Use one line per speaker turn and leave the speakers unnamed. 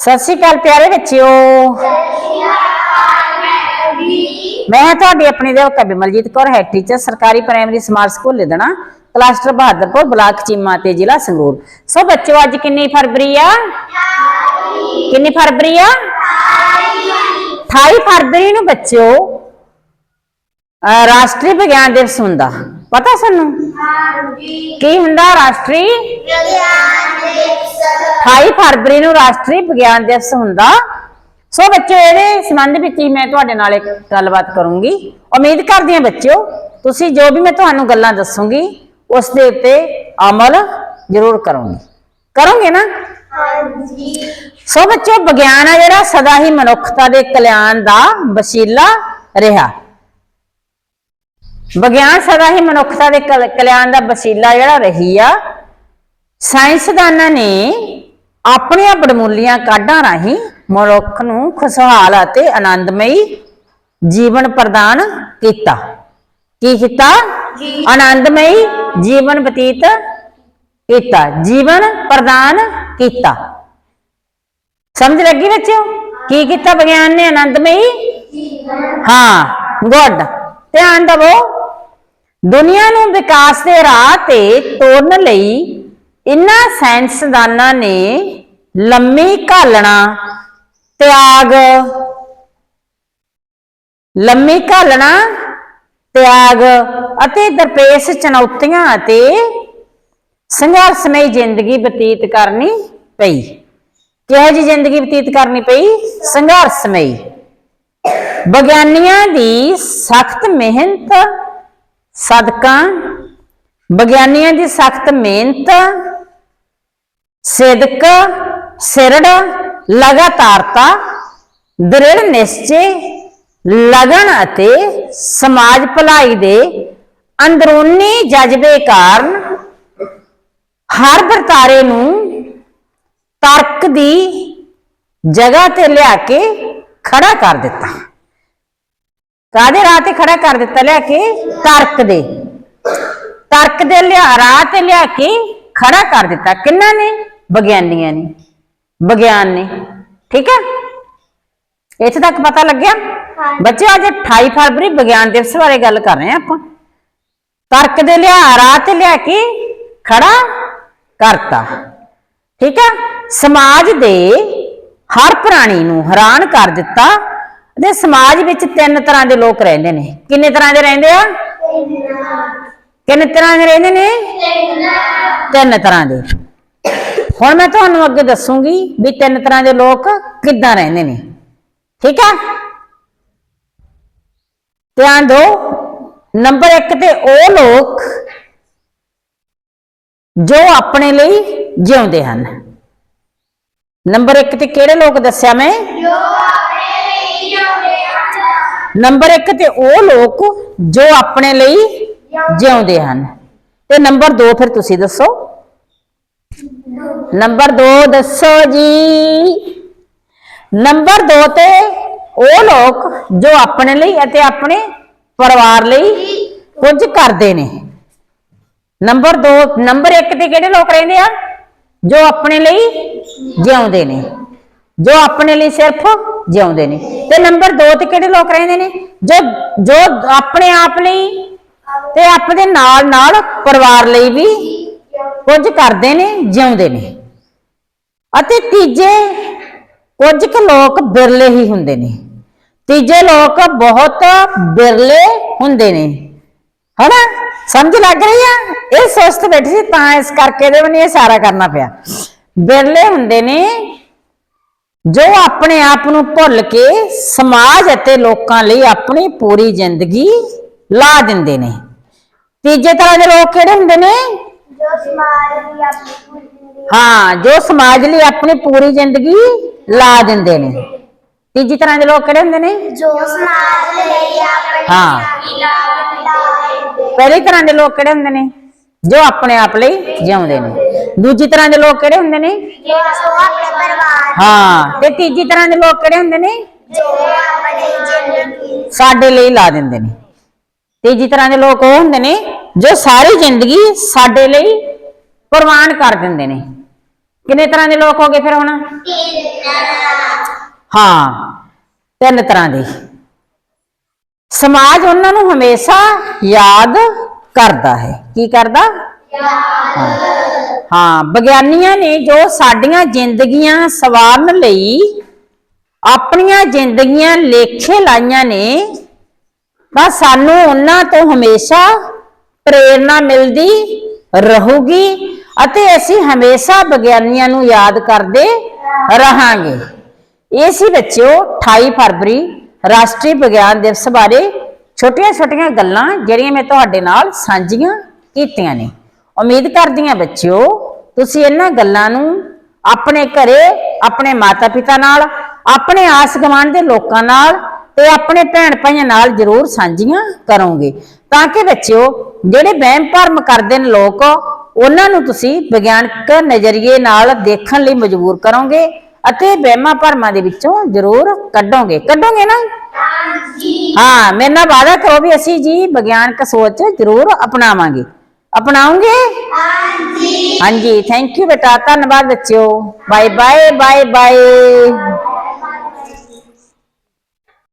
ਸਤਿ ਸ਼੍ਰੀ ਅਕਾਲ ਪਿਆਰੇ ਬੱਚਿਓ। ਮੈਂ ਤੁਹਾਡੀ ਆਪਣੀ ਦੇਵਤਾ ਬਿਮਲਜੀਤ ਕੌਰ ਹੈ ਟੀਚਰ ਸਰਕਾਰੀ primary smart school Lidna cluster Bahadarpur block Cheema ਤੇ ਜ਼ਿਲ੍ਹਾ ਸੰਗਰੂਰ। ਸੋ ਬੱਚਿਓ, ਅੱਜ ਕਿੰਨੀ ਫਰਵਰੀ ਆ? ਕਿੰਨੀ ਫਰਵਰੀ ਆ? 28 ਫਰਵਰੀ ਨੂੰ ਬੱਚਿਓ, ਅਹ ਰਾਸ਼ਟਰੀ ਵਿਗਿਆਨ ਦਿਵਸ ਹੁੰਦਾ। ਪਤਾ ਸਾਨੂੰ? ਕੀ ਹੁੰਦਾ ਰਾਸ਼ਟਰੀ? 28 ਫਰਵਰੀ ਨੂੰ ਰਾਸ਼ਟਰੀ ਵਿਗਿਆਨ ਦਿਵਸ ਹੁੰਦਾ। ਸੋ ਬੱਚਿਓ, ਇਹਦੇ ਸੰਬੰਧ ਵਿੱਚ ਹੀ ਮੈਂ ਤੁਹਾਡੇ ਨਾਲ ਇੱਕ ਗੱਲਬਾਤ ਕਰੂੰਗੀ। ਉਮੀਦ ਕਰਦੀ ਹਾਂ ਬੱਚਿਓ, ਤੁਸੀਂ ਜੋ ਵੀ ਮੈਂ ਤੁਹਾਨੂੰ ਗੱਲਾਂ ਦੱਸੂੰਗੀ, ਉਸ ਦੇ ਉੱਤੇ ਅਮਲ ਜ਼ਰੂਰ ਕਰੋਗੇ। ਕਰੋਗੇ ਨਾ? ਸੋ ਬੱਚਿਓ, ਵਿਗਿਆਨ ਆ ਜਿਹੜਾ ਸਦਾ ਹੀ ਮਨੁੱਖਤਾ ਦੇ ਕਲਿਆਣ ਦਾ ਵਸੀਲਾ ਰਿਹਾ। ਵਿਗਿਆਨ ਸਦਾ ਹੀ ਮਨੁੱਖਤਾ ਦੇ ਕਲ- ਕਲਿਆਣ ਦਾ ਵਸੀਲਾ ਜਿਹੜਾ ਰਹੀ ਆ ਸਾਇੰਸਦਾਨਾਂ ਨੇ ਆਪਣੀਆਂ ਬੜਮੁੱਲੀਆਂ ਕਾਢਾਂ ਰਾਹੀਂ ਮਨੁੱਖ ਨੂੰ ਖੁਸ਼ਹਾਲ ਅਤੇ ਆਨੰਦਮਈ ਜੀਵਨ ਪ੍ਰਦਾਨ ਕੀਤਾ। ਕੀ ਕੀਤਾ? ਆਨੰਦਮਈ ਜੀਵਨ ਬਤੀਤ ਕੀਤਾ ਜੀਵਨ ਪ੍ਰਦਾਨ ਕੀਤਾ। ਸਮਝ ਲੱਗੀ ਬੱਚਿਓ? ਕੀ ਕੀਤਾ ਵਿਗਿਆਨ ਨੇ ਆਨੰਦਮਈ? ਹਾਂ ਗੁੱਡ। ਧਿਆਨ ਦਿਵੋ। ਦੁਨੀਆ ਨੂੰ ਵਿਕਾਸ ਦੇ ਰਾਹ ਤੇ ਤੋਰਨ ਲਈ ਇਨ੍ਹਾਂ ਸਾਇੰਸਦਾਨਾਂ ਨੇ ਲੰਮੀ ਘਾਲਣਾ, ਤਿਆਗ, ਲੰਮੀ ਘਾਲਣਾ, ਤਿਆਗ ਅਤੇ ਦਰਪੇਸ਼ ਚੁਣੌਤੀਆਂ ਅਤੇ ਸੰਘਰਸ਼ਮਈ ਜ਼ਿੰਦਗੀ ਬਤੀਤ ਕਰਨੀ ਪਈ। ਕਿਹੋ ਜੀ ਜ਼ਿੰਦਗੀ ਬਤੀਤ ਕਰਨੀ ਪਈ? ਸੰਘਰਸ਼ਮਈ। ਵਿਗਿਆਨੀਆਂ ਦੀ ਸਖਤ ਮਿਹਨਤ ਸਦਕਾ, ਵਿਗਿਆਨੀਆਂ ਦੀ ਸਖਤ ਮਿਹਨਤ, ਸਿਦਕ, ਸਿਰੜ, ਲਗਾਤਾਰਤਾ, ਦ੍ਰਿੜ ਨਿਸ਼ਚੇ, ਲਗਨ ਅਤੇ ਸਮਾਜ ਭਲਾਈ ਦੇ ਅੰਦਰੂਨੀ ਜਜ਼ਬੇ ਕਾਰਨ ਹਰ ਵਰਤਾਰੇ ਨੂੰ ਤਰਕ ਦੀ ਜਗ੍ਹਾ ਤੇ ਲਿਆ ਕੇ ਖੜਾ ਕਰ ਦਿੱਤਾ। ਕਾਦੇ ਰਾਹ ਤੇ ਖੜਾ ਕਰ ਦਿੱਤਾ ਲਿਆ ਕੇ? ਤਰਕ ਦੇ। ਤਰਕ ਦੇ ਲਿਆ ਰਾਹ ਤੇ ਲਿਆ ਕੇ ਖੜਾ ਕਰ ਦਿੱਤਾ। ਕਿੰਨਾ ਨੇ? ਵਿਗਿਆਨੀਆਂ ਨੇ। ਵਿਗਿਆਨ ਨੇ। ਠੀਕ ਹੈ? ਇੱਥੇ ਤੱਕ ਪਤਾ ਲੱਗਿਆ? ਬੱਚੇ ਅੱਜ 28 ਫਰਵਰੀ ਵਿਗਿਆਨ ਦਿਵਸ ਬਾਰੇ ਗੱਲ ਕਰ ਰਹੇ ਹਾਂ ਆਪਾਂ। ਤਰਕ ਦੇ ਲਿਆ ਰਾਹ ਤੇ ਲਿਆ ਕੇ ਖੜਾ ਕਰਤਾ। ਠੀਕ ਹੈ? ਸਮਾਜ ਦੇ ਹਰ ਪ੍ਰਾਣੀ ਨੂੰ ਹੈਰਾਨ ਕਰ ਦਿੱਤਾ ਤੇ ਸਮਾਜ ਵਿੱਚ ਤਿੰਨ ਤਰ੍ਹਾਂ ਦੇ ਲੋਕ ਰਹਿੰਦੇ ਨੇ। ਕਿੰਨੇ ਤਰ੍ਹਾਂ ਦੇ ਰਹਿੰਦੇ ਆ? ਕਿੰਨੇ ਤਰ੍ਹਾਂ ਦੇ ਰਹਿੰਦੇ ਨੇ? ਤਿੰਨ ਤਰ੍ਹਾਂ ਦੇ। ਹੁਣ ਮੈਂ ਤੁਹਾਨੂੰ ਅੱਗੇ ਦੱਸੂਗੀ ਵੀ ਤਿੰਨ ਤਰ੍ਹਾਂ ਦੇ ਲੋਕ ਕਿੱਦਾਂ ਰਹਿੰਦੇ ਨੇ। ਠੀਕ ਹੈ ਧਿਆਨ ਦਿਓ, ਨੰਬਰ 1 ਤੇ ਉਹ ਲੋਕ ਜੋ ਆਪਣੇ ਲਈ ਜਿਉਂਦੇ ਹਨ। ਨੰਬਰ 1 ਤੇ ਕਿਹੜੇ ਲੋਕ ਦੱਸਿਆ ਮੈਂ? ਨੰਬਰ 1 ਤੇ ਉਹ ਲੋਕ ਜੋ ਆਪਣੇ ਲਈ ਜਿਉਂਦੇ ਹਨ। ਤੇ ਨੰਬਰ 2 ਫਿਰ ਤੁਸੀਂ ਦੱਸੋ। ਨੰਬਰ 2 ਦੱਸੋ ਜੀ। ਨੰਬਰ 2 ਤੇ ਉਹ ਲੋਕ ਜੋ ਆਪਣੇ ਲਈ ਅਤੇ ਆਪਣੇ ਪਰਿਵਾਰ ਲਈ ਕੁਝ ਕਰਦੇ ਨੇ। ਨੰਬਰ 2 ਨੰਬਰ 1 ਤੇ ਕਿਹੜੇ ਲੋਕ ਰਹਿੰਦੇ ਆ ਜੋ ਆਪਣੇ ਲਈ ਜਿਉਂਦੇ ਨੇ। ਜੋ ਆਪਣੇ ਲਈ ਸਿਰਫ ਜਿਉਂਦੇ ਨੇ। ਤੇ ਨੰਬਰ 2 ਤੇ ਕਿਹੜੇ ਲੋਕ ਰਹਿੰਦੇ ਨੇ? ਜੋ ਜੋ ਆਪਣੇ ਆਪ ਲਈ ਤੇ ਆਪਣੇ ਨਾਲ ਨਾਲ ਪਰਿਵਾਰ ਲਈ ਵੀ ਕੁਝ ਕਰਦੇ ਨੇ, ਜਿਉਂਦੇ ਨੇ। ਅਤੇ ਤੀਜੇ ਕੁਝ ਕੁ ਲੋਕ ਬਿਰਲੇ ਹੀ ਹੁੰਦੇ ਨੇ। ਤੀਜੇ ਲੋਕ ਬਹੁਤ ਬਿਰਲੇ ਹੁੰਦੇ ਨੇ। ਹਨਾ? ਸਮਝ ਲੱਗ ਰਹੀ ਆ? ਇਹ ਸੁਸਤ ਬੈਠੀ ਸੀ ਤਾਂ ਇਸ ਕਰਕੇ ਇਹਦੇ ਇਹ ਸਾਰਾ ਕਰਨਾ ਪਿਆ। ਬਿਰਲੇ ਹੁੰਦੇ ਨੇ ਜੋ ਆਪਣੇ ਆਪ ਨੂੰ ਭੁੱਲ ਕੇ ਸਮਾਜ ਅਤੇ ਲੋਕਾਂ ਲਈ ਆਪਣੀ ਪੂਰੀ ਜ਼ਿੰਦਗੀ ਲਾ ਦਿੰਦੇ ਨੇ। ਤੀਜੇ ਤਰ੍ਹਾਂ ਦੇ ਲੋਕ ਕਿਹੜੇ ਹੁੰਦੇ ਨੇ?
ਜੋ ਸਮਾਜ ਦੀ ਆਪਣੀ ਪੂਰੀ ਜ਼ਿੰਦਗੀ
ਹਾਂ ਜੋ ਸਮਾਜ ਲਈ ਆਪਣੀ ਪੂਰੀ ਜ਼ਿੰਦਗੀ ਲਾ ਦਿੰਦੇ ਨੇ। ਤੀਜੀ ਤਰ੍ਹਾਂ ਦੇ ਲੋਕ ਕਿਹੜੇ ਹੁੰਦੇ ਨੇ?
ਜੋ ਸਮਾਜ ਲਈ ਆਪਣੀ
ਹਾਂ। ਪਹਿਲੀ ਤਰ੍ਹਾਂ ਦੇ ਲੋਕ ਕਿਹੜੇ ਹੁੰਦੇ ਨੇ? ਜੋ ਆਪਣੇ ਆਪ ਲਈ ਜਿਉਂਦੇ ਨੇ। ਦੂਜੀ ਤਰ੍ਹਾਂ ਦੇ ਲੋਕ ਕਿਹੜੇ ਹੁੰਦੇ ਨੇ?
ਜੋ ਆਪਣੇ ਪਰਿਵਾਰ
ਹਾਂ ਤੇ ਤੀਜੀ ਤਰ੍ਹਾਂ ਦੇ ਲੋਕ ਕਿਹੜੇ ਹੁੰਦੇ ਨੇ?
ਜੋ ਆਪਣੀ ਜ਼ਿੰਦਗੀ
ਸਾਡੇ ਲਈ ਲਾ ਦਿੰਦੇ ਨੇ। ਤੀਜੀ ਤਰ੍ਹਾਂ ਦੇ ਲੋਕ ਉਹ ਹੁੰਦੇ ਨੇ ਜੋ ਸਾਰੀ ਜ਼ਿੰਦਗੀ ਸਾਡੇ ਲਈ ਕੁਰਬਾਨ ਕਰ ਦਿੰਦੇ ਨੇ। ਕਿੰਨੇ ਤਰ੍ਹਾਂ ਦੇ ਲੋਕ ਹੋ ਗਏ ਫਿਰ ਹੁਣ? ਹਾਂ ਤਿੰਨ ਤਰ੍ਹਾਂ ਦੇ। ਸਮਾਜ ਉਹਨਾਂ ਨੂੰ ਹਮੇਸ਼ਾ ਯਾਦ ਕਰਦਾ ਹੈ ਕੀ ਕਰਦਾ ਹਾਂ। ਵਿਗਿਆਨੀਆਂ ਨੇ ਜੋ ਸਾਡੀਆਂ ਜ਼ਿੰਦਗੀਆਂ ਸਵਾਰਨ ਲਈ ਆਪਣੀਆਂ ਜ਼ਿੰਦਗੀਆਂ ਲੇਖੇ ਲਾਈਆਂ ਨੇ, ਤਾਂ ਸਾਨੂੰ ਉਹਨਾਂ ਤੋਂ ਹਮੇਸ਼ਾ ਪ੍ਰੇਰਣਾ ਮਿਲਦੀ ਰਹੂਗੀ ਅਤੇ ਅਸੀਂ ਹਮੇਸ਼ਾ ਵਿਗਿਆਨੀਆਂ ਨੂੰ ਯਾਦ ਕਰਦੇ ਰਹਾਂਗੇ ਇਹ ਸੀ ਬੱਚਿਓ 28 ਫਰਵਰੀ ਰਾਸ਼ਟਰੀ ਵਿਗਿਆਨ ਦਿਵਸ ਬਾਰੇ ਛੋਟੀਆਂ-ਛੋਟੀਆਂ ਗੱਲਾਂ ਜਿਹੜੀਆਂ ਮੈਂ ਤੁਹਾਡੇ ਨਾਲ ਸਾਂਝੀਆਂ ਕੀਤੀਆਂ ਨੇ। ਉਮੀਦ ਕਰਦੀ ਹਾਂ ਬੱਚਿਓ, ਤੁਸੀਂ ਇਹਨਾਂ ਗੱਲਾਂ ਨੂੰ ਆਪਣੇ ਘਰੇ, ਆਪਣੇ ਮਾਤਾ-ਪਿਤਾ ਨਾਲ, ਆਪਣੇ ਆਸ ਗੁਆਂਢ ਦੇ ਲੋਕਾਂ ਨਾਲ ਤੇ ਆਪਣੇ ਭੈਣ ਭਾਈਆਂ ਨਾਲ ਜ਼ਰੂਰ ਸਾਂਝੀਆਂ ਕਰੋਗੇ। ਤਾਂ ਕਿ ਬੱਚਿਓ, ਜਿਹੜੇ ਵਹਿਮ ਭਰਮ ਕਰਦੇ ਨੇ ਲੋਕ, ਉਹਨਾਂ ਨੂੰ ਤੁਸੀਂ ਵਿਗਿਆਨਕ ਨਜ਼ਰੀਏ ਨਾਲ ਦੇਖਣ ਲਈ ਮਜਬੂਰ ਕਰੋਗੇ। ਅਤੇ ਵਹਿਮਾਂ ਭਰਮਾਂ ਦੇ ਵਿੱਚੋਂ ਜ਼ਰੂਰ ਕੱਢੋਗੇ। ਕੱਢੋਗੇ ਨਾ? ਹਾਂ ਮੇਰੇ ਨਾਲ ਵਾਅਦਾ ਕਰੋ ਵੀ ਅਸੀਂ ਜੀ ਵਿਗਿਆਨਕ ਸੋਚ ਜ਼ਰੂਰ ਅਪਣਾਵਾਂਗੇ। ਅਪਣਾਉਂਗੇ ਹਾਂਜੀ। ਹਾਂਜੀ ਥੈਂਕ ਯੂ ਬੇਟਾ ਧੰਨਵਾਦ ਬੱਚਿਓ। Bye bye bye bye